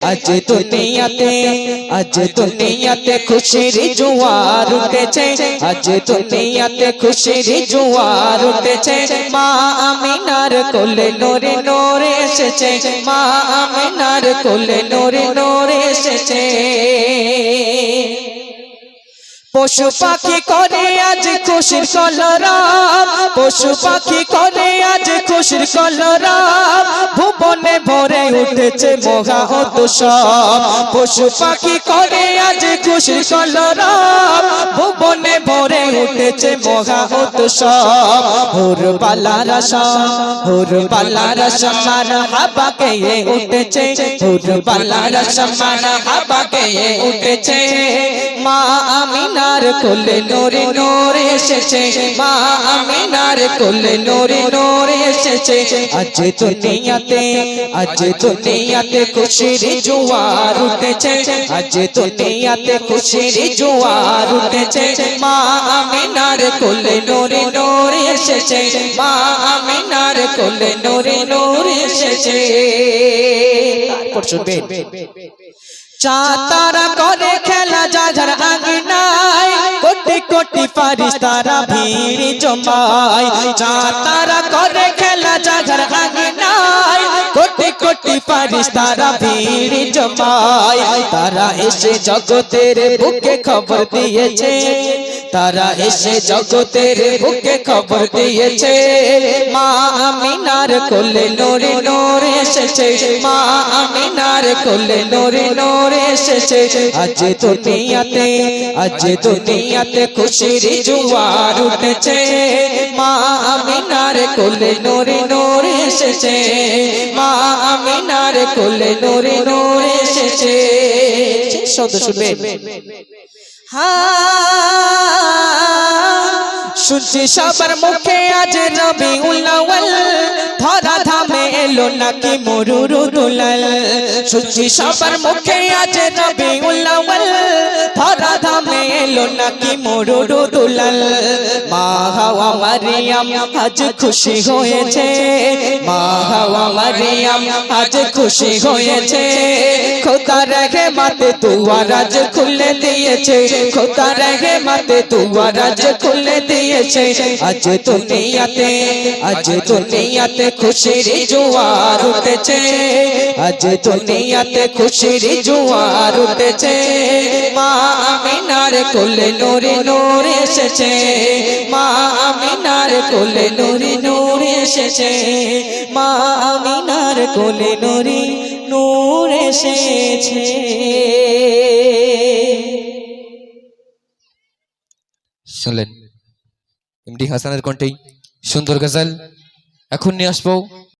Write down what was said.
আজ দুনিয়াতে আজ দুনিয়াতে খুশির জোয়ার উঠেছে। আজ দুনিয়াতে খুশির জোয়ার উঠেছে। মা আমিনার কোলে নোরে নোরে এসেছে। মা আমিনার কোলে নোরে নোরে এসেছে। পশু পাখি করে আজ খুশির কলরাম। পশু পাখি করে আজ খুশির কলরাম। ভুবনে ভরে উঠেছে মহা সব পশু পাখি করে আজ খুশির কলরাম। ভুবনে ভরে উঠেছে মহা সব হুর পালা রসম হুর পালা রসম মার হাবা কে উঠেছে। হুর পালা রসম মার হাবা কে উঠেছে। মা আমিনার কোলে নোরে নোরে এসেছে। মা আমিনার কোলে নোরে নোরে এসেছে। আজ দুনিয়াতে আজ দুনিয়াতে খুশির জোয়ার উঠেছে। আজ দুনিয়াতে খুশির জোয়ার উঠেছে। মা আমিনার কোলে নোরে নোরে এসেছে। মা আমিনার কোলে নোরে নোরে এসেছে। তারপর শুনবেন। চাতারা করে খেলা কোটি ফারিস তারা ভিড় জমায় চাতারা করে খেলা যাঝার আঙিনায় কোটি কোটি ফারিস তারা ভিড় জমায়, তারা এসে জগতের বুকে খবর দিয়েছে। তারা এসে জগতের বুকে খবর দিয়েছে। মা আমিনার কোলে নোরে নোরে এসেছে, মা আমিনার কোলে নোরে নোরে এসেছে। আজ দুনিয়াতে আজ দুনিয়াতে খুশির উঠেছে। মা কোলে নোরে নোরে এসেছে। মা কোলে এসেছে। শুনবেন। শুনছি সবার মুখে আজ রবি উল্লাওয়াল ধরা এলো নাকি মরুর দুলাল? শুনছি সবার মুখে আছে রবি উল্লাওয়াল ধরা ধামে এলো নাকি মরুর দুলাল? মা হাওয়া মারিয়াম, আজ খুশি হয়েছে। মা হাওয়া মারিয়াম, আজ খুশি হয়েছে। মাতে দুয়ার আজ খুলে দিয়েছে। খোদা রেখে মাতে দুয়ার আজ খুলে দিয়েছে। আজ দুনিয়াতে আজ দুনিয়াতে খুশির জোয়ার উঠেছে। আজ দুনিয়াতে খুশির জোয়ার উঠেছে। মা আমিনার কোলে নোরে নোরে এসেছে। মা আমিনার কোলে নোরে নোরে এসেছে। মা আমিনার কোলে নরি, নূর এসেছে। শুনলেন এমডি হাসানের কণ্ঠেই সুন্দর গজল। এখন নিয়ে আসব